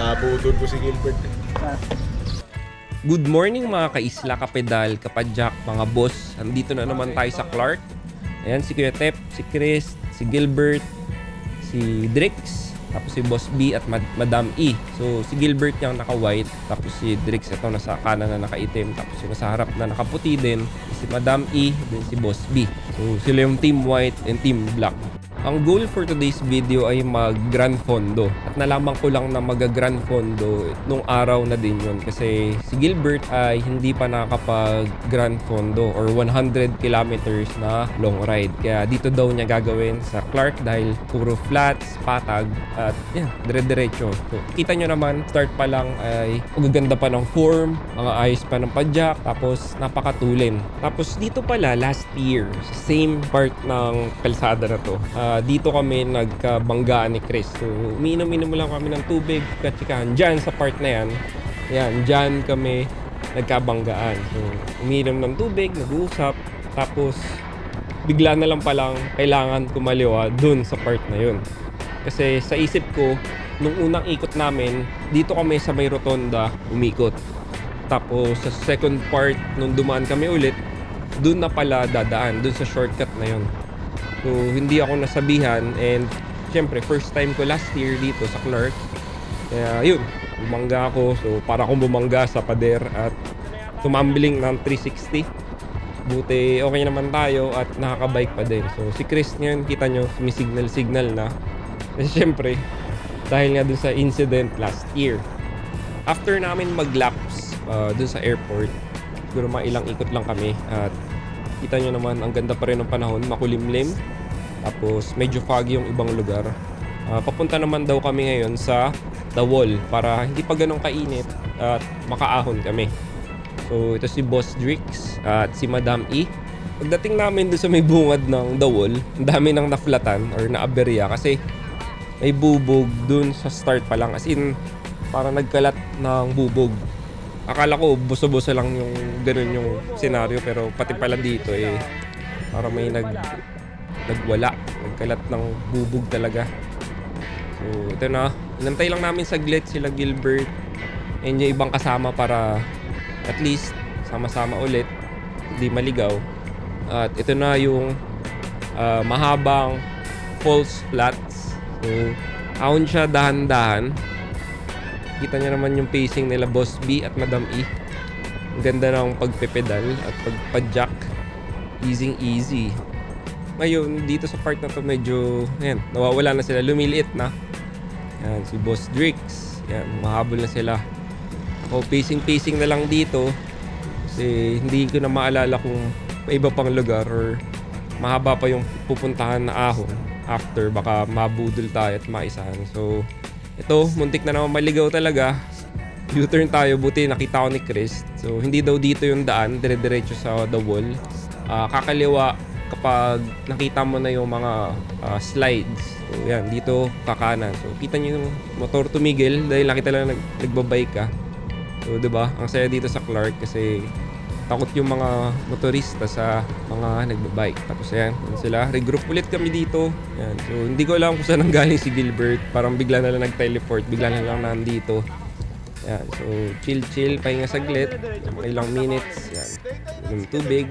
Naputol ko si Gilbert. Good morning mga kaisla, kapedal, kapadyak, mga boss. Andito na naman tayo sa Clark. Ayan, si Kuya Tep, si Chris, si Gilbert, si Drix, tapos si Boss B at Mad- Madam E. So, si Gilbert yung naka-white, tapos si Drix ito nasa kanan na nakaitim, tapos yung nasa harap na nakaputi din, si Madam E, then si Boss B. So, sila yung team white and team black. Ang goal for today's video ay mag Grand Fondo. At nalaman ko lang na mag Grand Fondo nung araw na din yun. Kasi si Gilbert ay hindi pa nakakapag Grand Fondo or 100 kilometers na long ride. Kaya dito daw niya gagawin sa Clark dahil puro flats, patag at yan, dire-diretso. So, kita nyo naman, start pa lang ay magaganda pa ng form, mga ayos pa ng padyak, tapos napakatulin. Tapos dito pala last year, sa same part ng kalsada na to, dito kami nagkabanggaan ni Chris. So, umiinom-inom lang kami ng tubig, katsikahan. Diyan sa part na yan, yan, diyan kami nagkabanggaan. So, umiinom ng tubig, nag-uusap, tapos bigla na lang palang kailangan kumaliwa dun sa part na yun. Kasi sa isip ko, nung unang ikot namin, dito kami sa may rotonda umikot. Tapos sa second part, nung dumaan kami ulit, dun na pala dadaan, dun sa shortcut na yun. So, hindi ako nasabihan and syempre, first time ko last year dito sa Clark. Kaya yun, bumangga ako. So, para akong bumangga sa pader at tumambling ng 360. Buti okay naman tayo at nakakabike pa din. So, si Chris ngayon, kita nyo, may signal-signal na. Kasi syempre, dahil nga dun sa incident last year. After namin mag-laps uh, dun sa airport, siguro mga ilang ikot lang kami at kita nyo naman ang ganda pa rin ng panahon, makulimlim. Tapos medyo foggy yung ibang lugar. Ah, papunta naman daw kami ngayon sa The Wall para hindi pa ganun kainit at makaahon kami. So ito si Boss Drix at si Madam E. Pagdating namin doon sa may bungad ng The Wall, ang dami nang naflatan or naaberya kasi may bubog dun sa start pa lang. As in, parang nagkalat ng bubog. Akala ko buso-buso lang yung ganun yung senaryo pero pati pala dito eh parang may nag nagwala, nagkalat ng bubog talaga. So ito na, inantay lang namin saglit sila Gilbert and yung ibang kasama para at least sama-sama ulit, hindi maligaw. At ito na yung ah, mahabang false flats. So, ahon siya dahan-dahan. Kita niyo naman yung pacing nila Boss B at Madam E. Ang ganda ng pagpepedal at pagpadjak. Easy easy. Ngayon, dito sa part na to medyo, yan, nawawala na sila. Lumiliit na. Yan, si Boss Drix. Yan, mahabol na sila. O, pacing-pacing na lang dito. Kasi hindi ko na maalala kung may iba pang lugar or mahaba pa yung pupuntahan na ahon after baka mabudol tayo at maisahan. So, ito, muntik na naman maligaw talaga. U-turn tayo, buti nakita ko ni Chris. So, hindi daw dito yung daan, dire-diretso sa the wall. Ah, kakaliwa kapag nakita mo na yung mga ah, slides. So, yan, dito kakanan. So, kita nyo yung motor tumigil dahil nakita lang nag nagbabike ka. So, 'di ba? Ang saya dito sa Clark kasi takot yung mga motorista sa mga nagbabike. Tapos ayan, yan sila. Regroup ulit kami dito. Yan. So, hindi ko alam kung saan ang galing si Gilbert. Parang bigla na lang nag-teleport. Bigla na lang nandito. Yan. So, chill chill. Pahinga saglit. Ilang minutes. Yan. Yung tubig.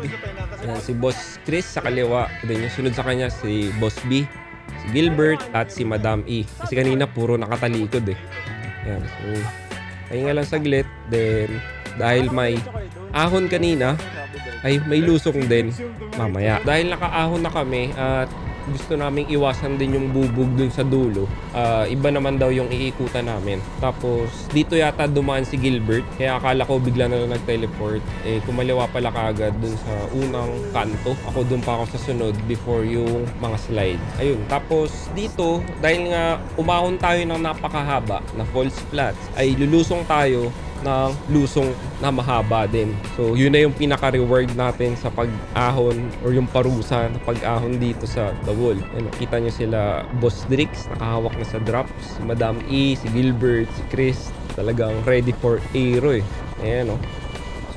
Yan. Si Boss Chris sa kaliwa. Then yung sunod sa kanya si Boss B. Si Gilbert at si Madam E. Kasi kanina puro nakatalikod eh. Yan. So, pahinga lang saglit. Then, dahil may ahon kanina, ay may lusong din mamaya. Dahil nakaahon na kami at gusto naming iwasan din yung bubog dun sa dulo. ah, iba naman daw yung iikutan namin. Tapos dito yata dumaan si Gilbert. Kaya akala ko bigla na lang nag-teleport. Eh kumaliwa pala kaagad dun sa unang kanto. Ako dun pa ako sa sunod before yung mga slide. Ayun. Tapos dito, dahil nga umahon tayo ng napakahaba na false flats, ay lulusong tayo ng lusong na mahaba din. So, yun na yung pinaka-reward natin sa pag-ahon or yung parusa na pag-ahon dito sa The Wall. Ano, kita nyo sila Boss Drix, nakahawak na sa drops. Si Madam E, si Gilbert, si Chris, talagang ready for aero eh. Ayan o.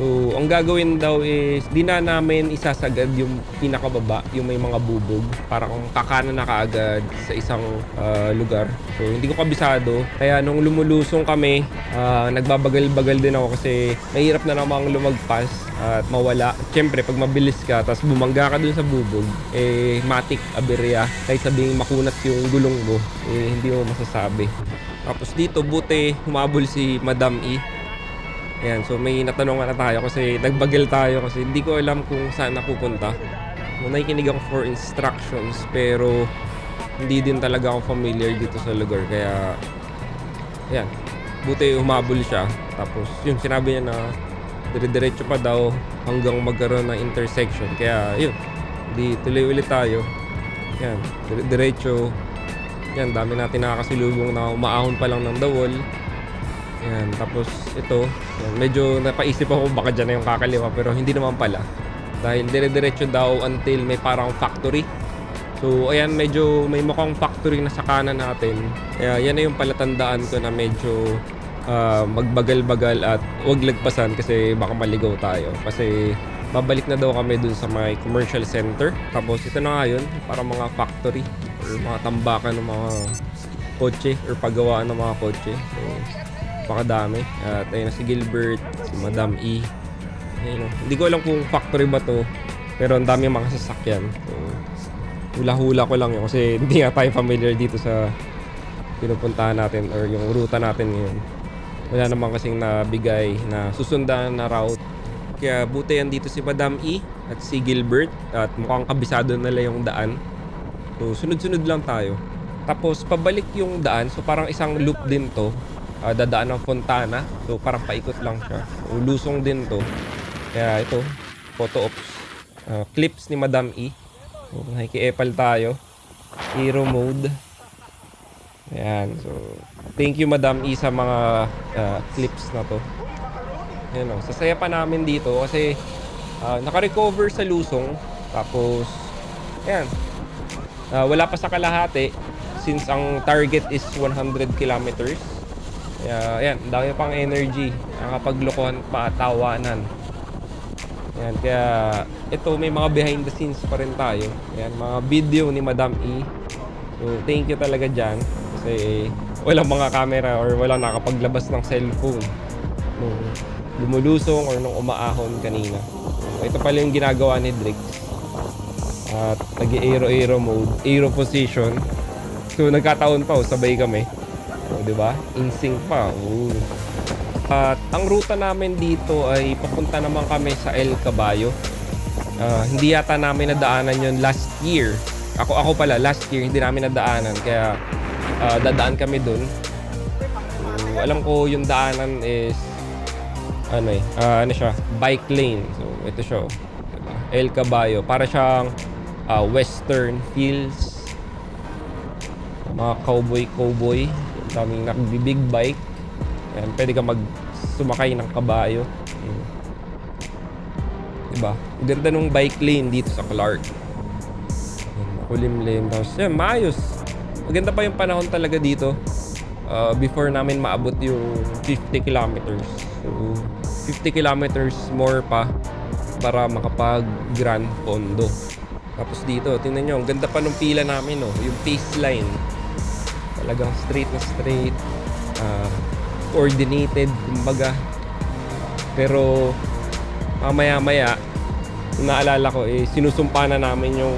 So, ang gagawin daw is di na namin isasagad yung pinakababa, yung may mga bubog. Para kung kakanan na kaagad sa isang ah, lugar. So, hindi ko kabisado. Kaya nung lumulusong kami, ah, nagbabagal-bagal din ako kasi mahirap na namang lumagpas at mawala. Siyempre, pag mabilis ka, tapos bumangga ka dun sa bubog, eh, matik, aberya. Kahit sabing makunat yung gulong mo, eh, hindi mo masasabi. Tapos dito, buti humabol si Madam E. Ayan, so may natanungan na tayo kasi nagbagel tayo kasi hindi ko alam kung saan napupunta. So, nakikinig ako for instructions pero hindi din talaga ako familiar dito sa lugar kaya ayan, buti humabol siya. Tapos yun, sinabi niya na dire-diretso pa daw hanggang magkaroon ng intersection. Kaya yun, di tuloy ulit tayo. Yan, dire- diretso. Yan, dami natin nakakasilubong na umaahon pa lang ng dawol. Yan, tapos ito, yan, medyo napaisip ako baka dyan na yung kakaliwa pero hindi naman pala. Dahil dire-diretso daw until may parang factory. So, ayan, medyo may mukhang factory na sa kanan natin. Kaya yan na yung palatandaan ko na medyo ah, magbagal-bagal at huwag lagpasan kasi baka maligaw tayo. Kasi babalik na daw kami dun sa may commercial center. Tapos ito na nga yun, para mga factory or mga tambakan ng mga kotse or paggawaan ng mga kotse. So, pakadami. At ayun na si Gilbert, si Madam E. Ayun, hindi ko alam kung factory ba to, pero ang dami mga sasakyan. So, hula-hula ko lang yun kasi hindi nga tayo familiar dito sa pinupuntahan natin or yung ruta natin ngayon. Wala naman kasing nabigay na susundan na route. Kaya buti yan dito si Madam E at si Gilbert at mukhang kabisado nila yung daan. So sunod-sunod lang tayo. Tapos pabalik yung daan, so parang isang loop din to. Ah, dadaan ng Fontana. So parang paikot lang siya. So, lusong din to. Kaya ito, photo ops. Ah, clips ni Madam E. So nakiki-epal tayo. Hero mode. Ayan, so thank you Madam E sa mga ah, clips na to. Ayan o, sasaya pa namin dito kasi ah, naka-recover sa lusong. Tapos, ayan, Ah, wala pa sa kalahati since ang target is 100 kilometers. Ayan, ang dami pang energy. Nakapaglokohan pa, tawanan. Ayan, kaya ito may mga behind the scenes pa rin tayo. Ayan, mga video ni Madam E. So, thank you talaga dyan. Kasi walang mga camera or walang nakapaglabas ng cellphone nung lumulusong or nung umaahon kanina. So, ito pala yung ginagawa ni Drix. At nag-aero-aero mode, aero position. So nagkataon pa, oh, sabay kami. O, di ba? In sync pa. Ooh. At ang ruta namin dito ay papunta naman kami sa El Caballo. Ah, hindi yata namin nadaanan yon last year. Ako ako pala last year hindi namin nadaanan kaya ah, dadaan kami dun. So, alam ko yung daanan is ano eh, ah, ano siya, bike lane. So ito siya. oh. Diba? El Caballo. Para siyang ah, western feels. Mga cowboy-cowboy. Daming nagbibig bike. Ayan, pwede ka mag sumakay ng kabayo. Ayan. Diba? Ang ganda nung bike lane dito sa Clark. Ayan, Makulimlim. Tapos, yan, maayos. Maganda pa yung panahon talaga dito. uh, before namin maabot yung 50 kilometers. So, 50 kilometers more pa para makapag Grand Fondo. Tapos dito, tingnan nyo, ang ganda pa nung pila namin, no? yung pace line. Talagang straight na straight. ah, coordinated, kumbaga. Pero, mamaya-maya, naalala ko, eh, sinusumpa na namin yung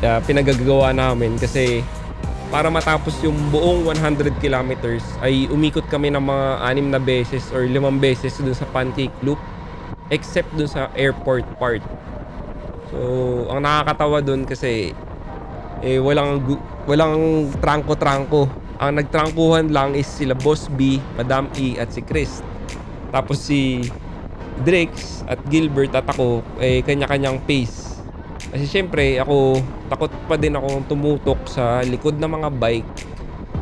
ah, pinagagawa namin kasi para matapos yung buong 100 kilometers ay umikot kami ng mga anim na beses or limang beses dun sa Pancake Loop except dun sa airport part. So, ang nakakatawa dun kasi eh walang walang trangko-trangko. Ang nagtrangkuhan lang is sila Boss B, Madam E at si Chris. Tapos si Drix at Gilbert at ako eh kanya-kanyang pace. Kasi syempre ako takot pa din ako tumutok sa likod ng mga bike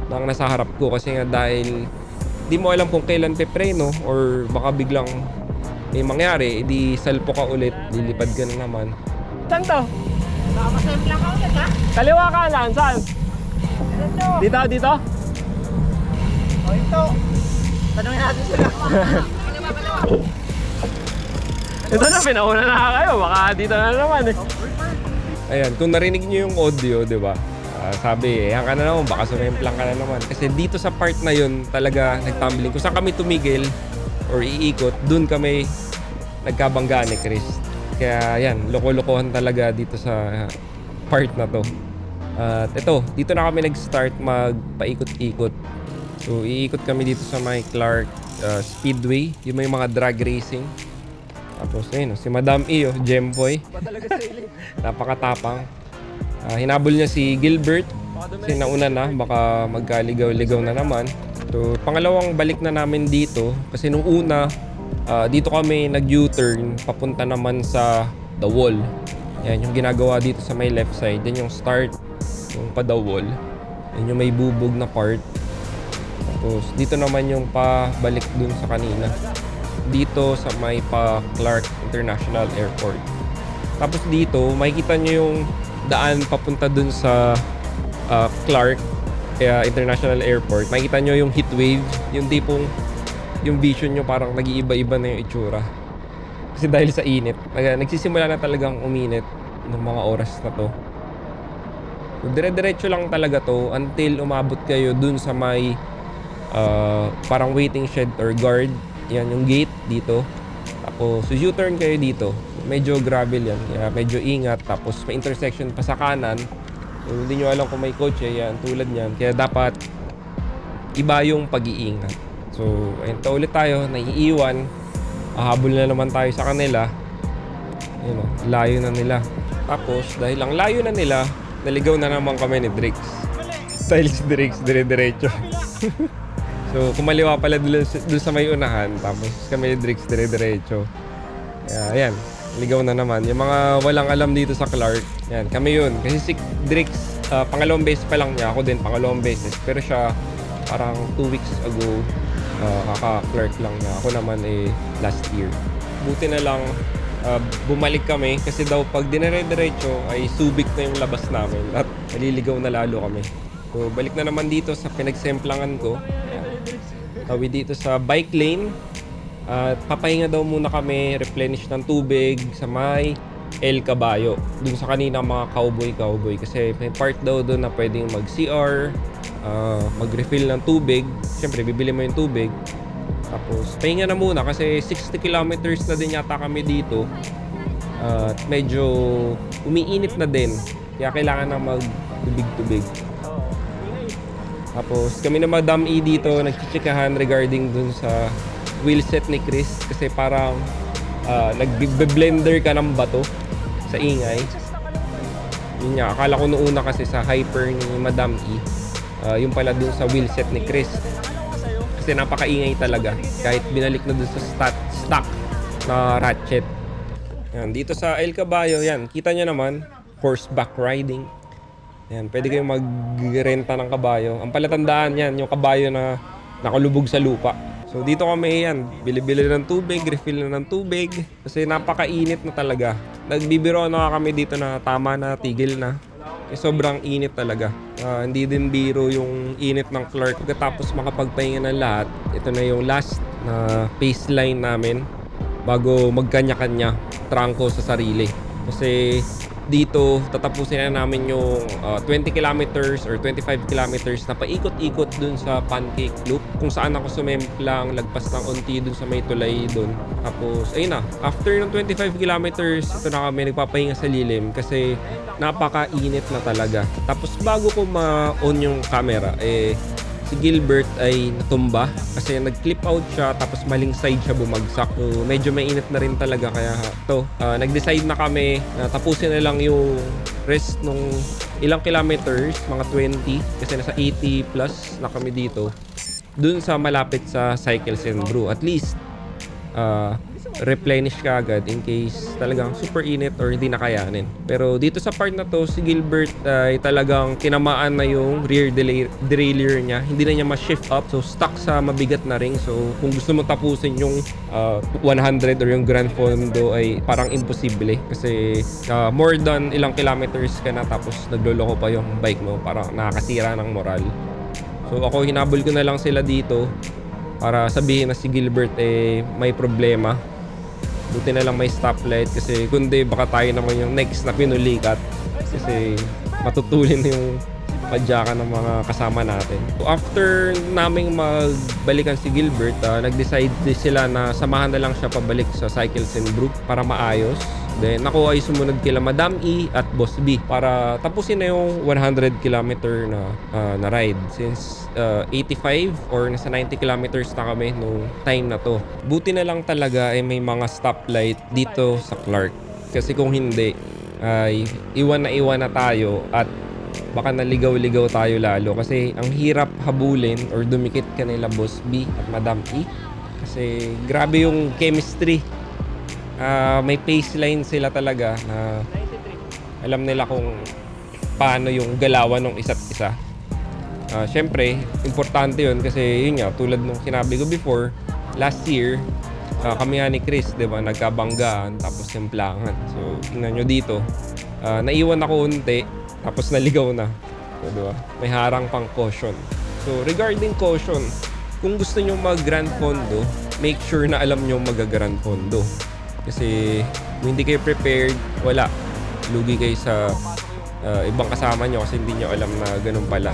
na nasa harap ko kasi nga dahil di mo alam kung kailan pepreno or baka biglang may mangyari, edi salpo ka ulit, lilipad ka na naman. Saan? Kaliwa kanan, saan? Ito. Dito, dito? O ito. Tanungin natin sila. Kaliwa, kaliwa. Ito na, pinauna na kayo. Baka dito na naman eh. Ayan, kung narinig niyo yung audio, di ba? Ah, sabi, eh, ka na naman, baka sumemplang ka na naman. Kasi dito sa part na yun, talaga nagtumbling. Kung saan kami tumigil or iikot, dun kami nagkabanggaan ni Chris. Kaya yan, loko-lokohan talaga dito sa part na to. At ito, dito na kami nag-start magpaikot-ikot. So, iikot kami dito sa may Clark uh, Speedway. Yung may mga drag racing. Tapos, ayun, si Madam E, oh, Gemboy. Napakatapang. Ah, hinabol niya si Gilbert. Kasi nauna na, baka magkaligaw-ligaw na naman. So, pangalawang balik na namin dito. Kasi nung una, ah, dito kami nag-U-turn papunta naman sa The Wall. Yan, yung ginagawa dito sa may left side. Yan yung start, yung pa The Wall. Yan yung may bubog na part. Tapos, dito naman yung pabalik dun sa kanina. Dito sa may pa Clark International Airport. Tapos dito, makikita nyo yung daan papunta dun sa ah, Clark kaya International Airport. Makikita nyo yung heat wave, yung tipong yung vision nyo parang nag-iiba-iba na yung itsura. Kasi dahil sa init, nag- nagsisimula na talagang uminit ng mga oras na to. So, dire-diretso lang talaga to until umabot kayo dun sa may ah, parang waiting shed or guard. Yan yung gate dito. Tapos, so U-turn kayo dito. Medyo gravel yan. Kaya medyo ingat. Tapos, may intersection pa sa kanan. So, hindi nyo alam kung may kotse. Yan, tulad niyan. Kaya dapat iba yung pag-iingat. So, ayun to ulit tayo. Naiiwan. Ahabol na naman tayo sa kanila. Ayun o, layo na nila. Tapos, dahil ang layo na nila, naligaw na naman kami ni Drix. Dahil si Drix, dire-diretso. So, kumaliwa pala dun, dun sa may unahan. Tapos kami ni Drix dire-diretso. Kaya, ayan. Ligaw na naman. Yung mga walang alam dito sa Clark, yan, kami yun. Kasi si Drix, ah, pangalawang beses pa lang niya. Ako din, pangalawang beses. Pero siya, parang two weeks ago, ah, kaka-Clark lang niya. Ako naman eh, last year. Buti na lang, ah, bumalik kami kasi daw pag dinire-diretso ay subik na yung labas namin at naliligaw na lalo kami. So, balik na naman dito sa pinagsemplangan ko. Ayan. Tawid dito sa bike lane. At papahinga daw muna kami, replenish ng tubig sa may El Caballo. Dun sa kanina mga cowboy-cowboy. Kasi may part daw doon na pwedeng mag-CR, ah, mag-refill ng tubig. Siyempre, bibili mo yung tubig. Tapos, pahinga na muna kasi 60 kilometers na din yata kami dito. At medyo umiinit na din. Kaya kailangan na mag-tubig-tubig. Tapos kami na Madam E dito nagchichikahan regarding dun sa wheelset ni Chris kasi parang uh, nag-blender ka ng bato sa ingay. Yun nga, akala ko noong una kasi sa hyper ni Madam E, ah, yung pala dun sa wheelset ni Chris. Kasi napakaingay talaga kahit binalik na dun sa stat, stock na ratchet. Yan, dito sa El Caballo, yan, kita nyo naman, horseback riding. Yan, pwede kayong magrenta ng kabayo. Ang palatandaan yan, yung kabayo na nakalubog sa lupa. So dito kami yan, bili-bili ng tubig, refill na ng tubig. Kasi napakainit na talaga. Nagbibiro na kami dito na tama na, tigil na. Eh, sobrang init talaga. Ah, hindi din biro yung init ng Clark. Pagkatapos makapagpahinga ng lahat, ito na yung last na baseline namin bago magkanya-kanya trangko sa sarili. Kasi dito tatapusin na namin yung uh, 20 kilometers or 25 kilometers na paikot-ikot dun sa pancake loop kung saan ako sumemplang lagpas ng unti dun sa may tulay dun. Tapos ayun na after ng 25 kilometers ito na kami nagpapahinga sa lilim kasi napakainit na talaga. Tapos bago ko ma-on yung camera eh si Gilbert ay natumba kasi nag-clip out siya tapos maling side siya bumagsak. So, medyo mainit na rin talaga kaya to ah, nag-decide na kami na tapusin na lang yung rest nung ilang kilometers, mga 20 kasi nasa 80 plus na kami dito dun sa malapit sa Cycles and Brew. At least ah, replenish ka agad in case talagang super init or hindi nakayanin. Pero dito sa part na to, si Gilbert ay talagang tinamaan na yung rear derailleur niya. Hindi na niya ma-shift up. So, stuck sa mabigat na ring. So, kung gusto mo tapusin yung ah, 100 or yung Grand Fondo ay parang imposible. Kasi ah, more than ilang kilometers ka na tapos nagloloko pa yung bike mo. Parang nakakasira ng moral. So, ako hinabol ko na lang sila dito para sabihin na si Gilbert eh may problema Buti na lang may stoplight kasi kundi baka tayo naman yung next na pinulikat kasi matutulin yung padyakan ng mga kasama natin. After naming magbalikan si Gilbert, ah, nag-decide sila na samahan na lang siya pabalik sa Cycles and Brook para maayos. Then ako ay sumunod kila Madam E at Boss B para tapusin na yung 100 kilometer na ah, na ride since ah, 85 or nasa 90 kilometers na kami nung time na to. Buti na lang talaga ay may mga stoplight dito sa Clark. Kasi kung hindi ay iwan na iwan na tayo at baka naligaw-ligaw tayo lalo kasi ang hirap habulin or dumikit ka nila Boss B at Madam E kasi grabe yung chemistry Ah, may pace line sila talaga na alam nila kung paano yung galawan ng isa't isa. Ah, Siyempre, importante yun kasi yun nga, tulad nung sinabi ko before, last year, ah, kami nga ni Chris, di ba, nagkabanggaan tapos simplangan. So, tingnan nyo dito, ah, naiwan ako unti, tapos naligaw na. So, di ba? May harang pang caution. So, regarding caution, kung gusto nyo mag-grand fondo, make sure na alam nyo mag-grand fondo. Kasi kung hindi kayo prepared, wala. Lugi kayo sa uh, ibang kasama nyo kasi hindi nyo alam na ganun pala.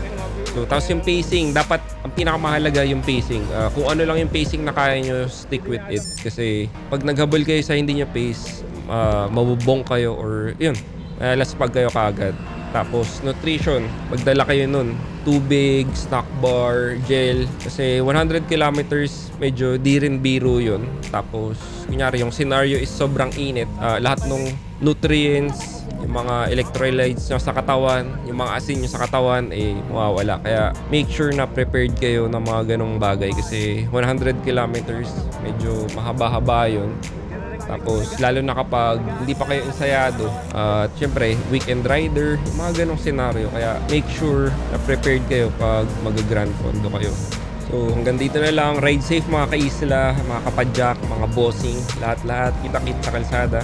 So, tapos yung pacing, dapat ang pinakamahalaga yung pacing. Uh, kung ano lang yung pacing na kaya nyo, stick with it. Kasi pag naghabol kayo sa hindi nyo pace, uh, mabubong kayo or yun, uh, pag kayo kaagad. Tapos nutrition, magdala kayo nun. Tubig, snack bar, gel. Kasi 100 kilometers, medyo di rin biro yun. Tapos, kunyari yung scenario is sobrang init. Ah, lahat ng nutrients, yung mga electrolytes nyo sa katawan, yung mga asin nyo sa katawan, eh, mawawala. Kaya, make sure na prepared kayo ng mga ganong bagay. Kasi 100 kilometers, medyo mahaba-haba yun. Tapos, lalo na kapag hindi pa kayo ensayado, at syempre, weekend rider, mga ganong senaryo. Kaya, make sure na prepared kayo pag mag-grand fondo kayo. So, hanggang dito na lang. Ride safe mga kaisla, mga kapadyak, mga bossing, lahat-lahat. Kita-kita sa kalsada.